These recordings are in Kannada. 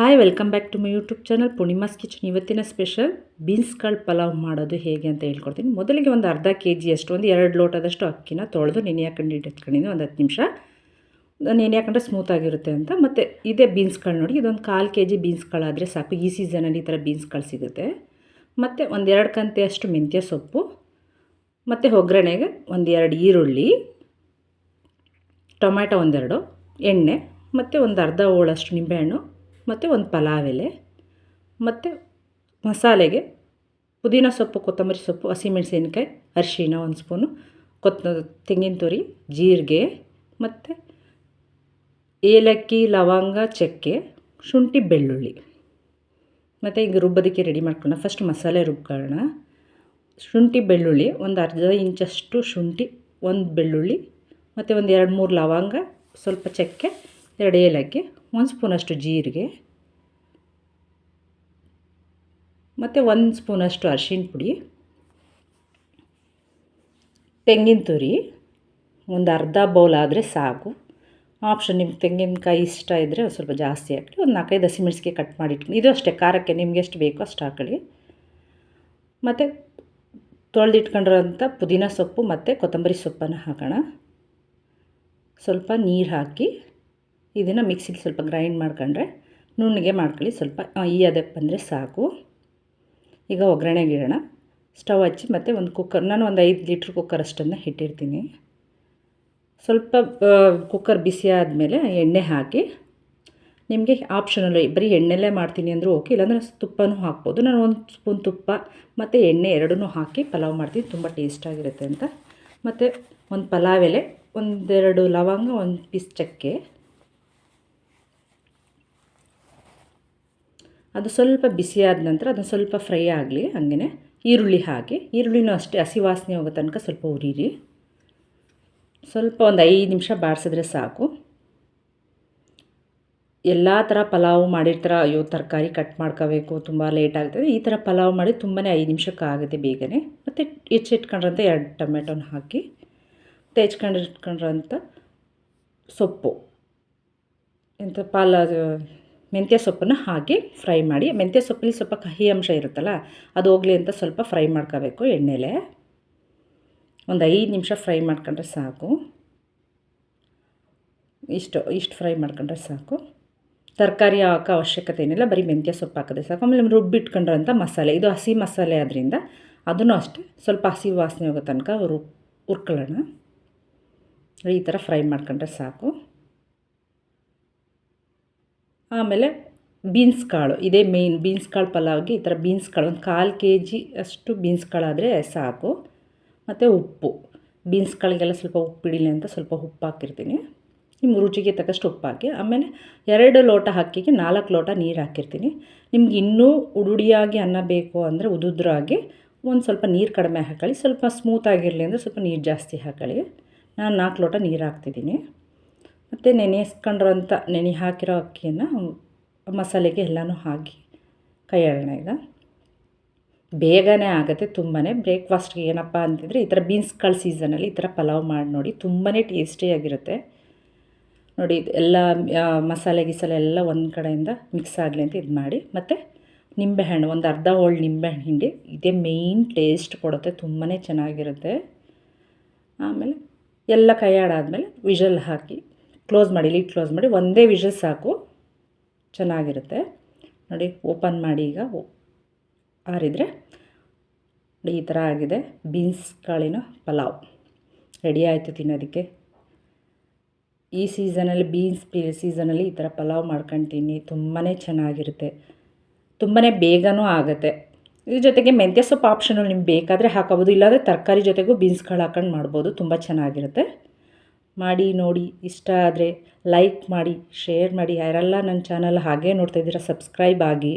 Hi welcome back to my YouTube channel Poornima's Kitchen ಇವತ್ತಿನ ಸ್ಪೆಷಲ್ ಬೀನ್ಸ್ ಕಾಳು ಪಲಾವ್ ಮಾಡೋದು ಹೇಗೆ ಅಂತ ಹೇಳ್ಕೊಡ್ತೀನಿ. ಮೊದಲಿಗೆ ಒಂದು ಅರ್ಧ ಕೆ ಜಿಯಷ್ಟು ಒಂದು ಎರಡು ಲೋಟದಷ್ಟು ಅಕ್ಕಿನ ತೊಳೆದು ನೆನೆ ಹಾಕೊಂಡು ಇಟ್ಕೊಂಡಿದ್ದೀನಿ ಒಂದು ಹತ್ತು ನಿಮಿಷ. ನೆನೆ ಹಾಕೊಂಡ್ರೆ ಸ್ಮೂತಾಗಿರುತ್ತೆ ಅಂತ. ಮತ್ತು ಇದೇ ಬೀನ್ಸ್ ಕಾಳು ನೋಡಿ, ಇದೊಂದು ಕಾಲು ಕೆ ಜಿ ಬೀನ್ಸ್ ಕಾಳು ಆದರೆ ಸಾಕು. ಈ ಸೀಸನಲ್ಲಿ ಈ ಥರ ಬೀನ್ಸ್ ಕಾಳು ಸಿಗುತ್ತೆ. ಮತ್ತು ಒಂದೆರಡು ಕಂತೆಯಷ್ಟು ಮೆಂತ್ಯ ಸೊಪ್ಪು. ಮತ್ತು ಒಗ್ಗರಣೆಗೆ ಒಂದು ಎರಡು ಈರುಳ್ಳಿ. ಟೊಮ್ಯಾಟೊ ಒಂದೆರಡು. ಎಣ್ಣೆ. ಮತ್ತು ಒಂದು ಅರ್ಧ ಹೋಳಷ್ಟು ನಿಂಬೆಹಣ್ಣು. ಮತ್ತು ಒಂದು ಪಲಾವ್ ಎಲೆ, ಮತ್ತು ಮಸಾಲೆಗೆ ಪುದೀನ ಸೊಪ್ಪು, ಕೊತ್ತಂಬರಿ ಸೊಪ್ಪು ಹಸಿಮೆಣಸಿನ್ಕಾಯಿ ಅರಿಶಿನ ಒಂದು ಸ್ಪೂನು ಕೊತ್ತ ತೆಂಗಿನ ತುರಿ, ಜೀರಿಗೆ, ಮತ್ತು ಏಲಕ್ಕಿ, ಲವಂಗ, ಚಕ್ಕೆ, ಶುಂಠಿ, ಬೆಳ್ಳುಳ್ಳಿ. ಮತ್ತು ಈಗ ರುಬ್ಬೋದಕ್ಕೆ ರೆಡಿ ಮಾಡ್ಕೊಳ್ಳೋಣ. ಫಸ್ಟ್ ಮಸಾಲೆ ರುಬ್ಕೊಳ್ಳೋಣ. ಶುಂಠಿ, ಬೆಳ್ಳುಳ್ಳಿ, ಒಂದು ಅರ್ಧ ಇಂಚಷ್ಟು ಶುಂಠಿ, ಒಂದು ಬೆಳ್ಳುಳ್ಳಿ, ಮತ್ತು ಒಂದು ಎರಡು ಮೂರು ಲವಂಗ, ಸ್ವಲ್ಪ ಚಕ್ಕೆ, ಎರಡು ಏಲಕ್ಕಿ ಒಂದು ಸ್ಪೂನಷ್ಟು ಜೀರಿಗೆ, ಮತ್ತು ಒಂದು ಸ್ಪೂನಷ್ಟು ಅರಿಶಿಣ ಪುಡಿ, ತೆಂಗಿನ ತುರಿ, ಒಂದು ಅರ್ಧ ಬೌಲ್ ಆದರೆ ಸಾಕು. ಆಪ್ಷನ್ ನಿಮ್ಗೆ ತೆಂಗಿನಕಾಯಿ ಇಷ್ಟ ಇದ್ದರೆ ಸ್ವಲ್ಪ ಜಾಸ್ತಿ ಹಾಕಿ ಒಂದು ನಾಲ್ಕೈದು ಹಸಿಮೆಣಸಿಗೆ ಕಟ್ ಮಾಡಿ ಇದು ಅಷ್ಟೇ, ಖಾರಕ್ಕೆ ನಿಮ್ಗೆ ಎಷ್ಟು ಬೇಕೋ ಅಷ್ಟು ಹಾಕೊಳ್ಳಿ. ಮತ್ತು ತೊಳೆದಿಟ್ಕೊಂಡಿರೋಂಥ ಪುದೀನ ಸೊಪ್ಪು ಮತ್ತು ಕೊತ್ತಂಬರಿ ಸೊಪ್ಪನ್ನು ಹಾಕೋಣ. ಸ್ವಲ್ಪ ನೀರು ಹಾಕಿ. ಇದನ್ನು ಮಿಕ್ಸಿಗೆ ಸ್ವಲ್ಪ ಗ್ರೈಂಡ್ ಮಾಡ್ಕೊಂಡ್ರೆ ನುಣ್ಣಗೆ ಮಾಡ್ಕೊಳ್ಳಿ. ಸ್ವಲ್ಪ ಈ ಅದಕ್ಕೆ ಬಂದರೆ ಸಾಕು. ಈಗ ಒಗ್ಗರಣೆಗೆ ಇಡೋಣ ಸ್ಟವ್ ಹಚ್ಚಿ ಮತ್ತು ಒಂದು ಕುಕ್ಕರ್, ನಾನು ಒಂದು ಐದು ಲೀಟ್ರ್ ಕುಕ್ಕರ್ ಅಷ್ಟನ್ನು ಇಟ್ಟಿರ್ತೀನಿ ಸ್ವಲ್ಪ ಕುಕ್ಕರ್ ಬಿಸಿ ಆದಮೇಲೆ ಎಣ್ಣೆ ಹಾಕಿ, ನಿಮಗೆ ಆಪ್ಷನಲ್ಲ, ಬರೀ ಎಣ್ಣೆಲ್ಲೇ ಮಾಡ್ತೀನಿ ಅಂದರೂ ಓಕೆ, ಇಲ್ಲಾಂದರೆ ತುಪ್ಪನೂ ಹಾಕ್ಬೋದು. ನಾನು ಒಂದು ಸ್ಪೂನ್ ತುಪ್ಪ ಮತ್ತು ಎಣ್ಣೆ ಎರಡನ್ನೂ ಹಾಕಿ ಪಲಾವ್ ಮಾಡ್ತೀನಿ, ತುಂಬ ಟೇಸ್ಟಾಗಿರುತ್ತೆ ಅಂತ. ಮತ್ತು ಒಂದು ಪಲಾವ್ ಎಲೆ, ಒಂದೆರಡು ಲವಂಗ, ಒಂದು ಪೀಸ್ ಚಕ್ಕೆ. ಅದು ಸ್ವಲ್ಪ ಬಿಸಿಯಾದ ನಂತರ ಅದನ್ನು ಸ್ವಲ್ಪ ಫ್ರೈ ಆಗಲಿ ಹಂಗೆ ಈರುಳ್ಳಿ ಹಾಕಿ, ಈರುಳ್ಳಿನೂ ಅಷ್ಟೇ ಹಸಿ ವಾಸನೆ ಹೋಗೋ ತನಕ ಸ್ವಲ್ಪ ಉರಿರಿ ಸ್ವಲ್ಪ ಒಂದು ಐದು ನಿಮಿಷ ಬಾಡಿಸಿದ್ರೆ ಸಾಕು. ಎಲ್ಲ ಥರ ಪಲಾವು ಮಾಡಿರ್ತಾರೆ, ಅಯ್ಯೋ ತರಕಾರಿ ಕಟ್ ಮಾಡ್ಕೋಬೇಕು, ತುಂಬ ಲೇಟ್ ಆಗ್ತದೆ. ಈ ಥರ ಪಲಾವ್ ಮಾಡಿ ತುಂಬಾ ಐದು ನಿಮಿಷಕ್ಕೆ ಆಗುತ್ತೆ ಬೇಗನೆ. ಮತ್ತು ಹೆಚ್ಚಿಟ್ಕೊಂಡ್ರಂಥ ಎರಡು ಟೊಮೆಟೊನ ಹಾಕಿ, ಮತ್ತು ಹೆಚ್ಕೊಂಡಿಟ್ಕೊಂಡ್ರಂಥ ಸೊಪ್ಪು. ಎಂಥ ಪಾಲ ಮೆಂತ್ಯ ಸೊಪ್ಪನ್ನು ಹಾಕಿ ಫ್ರೈ ಮಾಡಿ, ಮೆಂತ್ಯ ಸೊಪ್ಪಲ್ಲಿ ಸ್ವಲ್ಪ ಕಹಿ ಅಂಶ ಇರುತ್ತಲ್ಲ, ಅದು ಹೋಗಲಿ ಅಂತ ಸ್ವಲ್ಪ ಫ್ರೈ ಮಾಡ್ಕೋಬೇಕು ಎಣ್ಣೆಲೆ. ಒಂದು ಐದು ನಿಮಿಷ ಫ್ರೈ ಮಾಡ್ಕೊಂಡ್ರೆ ಸಾಕು. ಇಷ್ಟು ಇಷ್ಟು ಫ್ರೈ ಮಾಡ್ಕೊಂಡ್ರೆ ಸಾಕು. ತರಕಾರಿ ಹಾಕೋ ಅವಶ್ಯಕತೆ ಏನಿಲ್ಲ, ಬರೀ ಮೆಂತ್ಯ ಸೊಪ್ಪು ಹಾಕಿದ್ರೆ ಸಾಕು. ಆಮೇಲೆ ರುಬ್ಬಿಟ್ಕೊಂಡಿರೋಂಥ ಮಸಾಲೆ, ಇದು ಹಸಿ ಮಸಾಲೆ ಆದ್ದರಿಂದ ಅದನ್ನು ಅಷ್ಟೇ, ಸ್ವಲ್ಪ ಹಸಿ ವಾಸನೆ ಹೋಗೋ ತನಕ ರು, ಹುರ್ಕೊಳ್ಳೋಣ. ಈ ಥರ ಫ್ರೈ ಮಾಡ್ಕೊಂಡ್ರೆ ಸಾಕು. ಆಮೇಲೆ ಬೀನ್ಸ್ ಕಾಳು. ಇದೇ ಮೇಯ್ನ್ ಬೀನ್ಸ್ ಕಾಳು ಪಲಾವ್ಗೆ ಈ ಥರ ಬೀನ್ಸ್ ಕಾಳು. ಒಂದು ಕಾಲು ಕೆ ಜಿ ಅಷ್ಟು ಬೀನ್ಸ್ ಕಾಳಾದರೆ ಸಾಕು. ಮತ್ತು ಉಪ್ಪು. ಬೀನ್ಸ್ ಕಾಳಿಗೆಲ್ಲ ಸ್ವಲ್ಪ ಉಪ್ಪು ಬಿಡಿಲಿ ಅಂತ ಸ್ವಲ್ಪ ಉಪ್ಪು ಹಾಕಿರ್ತೀನಿ. ನಿಮ್ಮ ರುಚಿಗೆ ತಕ್ಕಷ್ಟು ಉಪ್ಪು ಹಾಕಿ. ಆಮೇಲೆ ಎರಡು ಲೋಟ ಹಾಕಿಗೆ ನಾಲ್ಕು ಲೋಟ ನೀರು ಹಾಕಿರ್ತೀನಿ. ನಿಮ್ಗೆ ಇನ್ನೂ ಉಡುಡಿಯಾಗಿ ಅನ್ನ ಬೇಕು ಅಂದರೆ ಉದುದ್ರಾಗಿ ಒಂದು ಸ್ವಲ್ಪ ನೀರು ಕಡಿಮೆ ಹಾಕೊಳ್ಳಿ. ಸ್ವಲ್ಪ ಸ್ಮೂತಾಗಿರಲಿ ಅಂದರೆ ಸ್ವಲ್ಪ ನೀರು ಜಾಸ್ತಿ ಹಾಕೊಳ್ಳಿ. ನಾನು ನಾಲ್ಕು ಲೋಟ ನೀರು ಹಾಕ್ತಿದ್ದೀನಿ. ಮತ್ತು ನೆನೆಸ್ಕೊಂಡಿರೋಂಥ ನೆನೆ ಹಾಕಿರೋ ಅಕ್ಕಿಯನ್ನು ಮಸಾಲೆಗೆ ಎಲ್ಲನೂ ಹಾಕಿ ಕೈಯಾಡೋಣ ಈಗ. ಬೇಗನೆ ಆಗುತ್ತೆ ತುಂಬಾ ಬ್ರೇಕ್ಫಾಸ್ಟ್ಗೆ ಏನಪ್ಪ ಅಂತಿದ್ರೆ ಈ ಥರ ಬೀನ್ಸ್ ಕಾಳು ಸೀಸನಲ್ಲಿ ಈ ಥರ ಪಲಾವ್ ಮಾಡಿ ನೋಡಿ ತುಂಬಾ ಟೇಸ್ಟಿಯಾಗಿರುತ್ತೆ ನೋಡಿ ಎಲ್ಲ ಮಸಾಲೆ ಗಿಸಾಲೆ ಎಲ್ಲ ಒಂದು ಕಡೆಯಿಂದ ಮಿಕ್ಸ್ ಆಗಲಿ ಅಂತ ಇದು ಮಾಡಿ. ಮತ್ತು ನಿಂಬೆಹಣ್ಣು, ಒಂದು ಅರ್ಧ ಹೋಳು ನಿಂಬೆಹಣ್ಣು ಹಿಂಡಿ, ಇದೇ ಮೇಯ್ನ್ ಟೇಸ್ಟ್ ಕೊಡುತ್ತೆ ತುಂಬಾ ಚೆನ್ನಾಗಿರುತ್ತೆ. ಆಮೇಲೆ ಎಲ್ಲ ಕೈಯಾಡಾದಮೇಲೆ ವಿಷಲ್ ಹಾಕಿ ಕ್ಲೋಸ್ ಮಾಡಿ ಲೀಡ್ ಕ್ಲೋಸ್ ಮಾಡಿ, ಒಂದೇ ವಿಷಲ್ ಸಾಕು. ಚೆನ್ನಾಗಿರುತ್ತೆ. ನೋಡಿ, ಓಪನ್ ಮಾಡಿ ಈಗ. ಆರಿದರೆ ಈ ಥರ ಆಗಿದೆ. ಬೀನ್ಸ್ ಕಾಳಿನ ಪಲಾವ್. ರೆಡಿ ಆಯಿತು ತಿನ್ನೋದಕ್ಕೆ. ಈ ಸೀಸನಲ್ಲಿ ಬೀನ್ಸ್ ಸೀಸನಲ್ಲಿ ಈ ಥರ ಪಲಾವ್ ಮಾಡ್ಕೊಳ್ತೀನಿ ತುಂಬಾ ಚೆನ್ನಾಗಿರುತ್ತೆ. ತುಂಬಾ ಬೇಗನೂ ಆಗುತ್ತೆ. ಇದ್ರ ಜೊತೆಗೆ ಮೆಂತ್ಯ ಸೊಪ್ಪು ಆಪ್ಷನಲ್ ನಿಮ್ಗೆ ಬೇಕಾದರೆ ಹಾಕೋಬೋದು. ಇಲ್ಲಾಂದರೆ ತರಕಾರಿ ಜೊತೆಗೂ ಬೀನ್ಸ್ ಕಾಳು ಹಾಕೊಂಡು ಮಾಡ್ಬೋದು. ತುಂಬ ಚೆನ್ನಾಗಿರುತ್ತೆ. ಮಾಡಿ, ನೋಡಿ, ಇಷ್ಟ ಆದರೆ ಲೈಕ್ ಮಾಡಿ ಶೇರ್ ಮಾಡಿ, ಯಾರೆಲ್ಲ ನನ್ನ ಚಾನಲ್ ನೋಡ್ತಾ ಇದ್ದೀರಾ ಸಬ್ಸ್ಕ್ರೈಬ್ ಆಗಿ.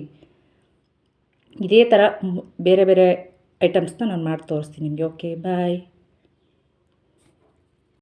ಇದೇ ಥರ ಬೇರೆ ಬೇರೆ ಐಟಮ್ಸ್ನ ನಾನು ಮಾಡಿ ತೋರಿಸ್ತೀನಿ ನಿಮಗೆ. Okay bye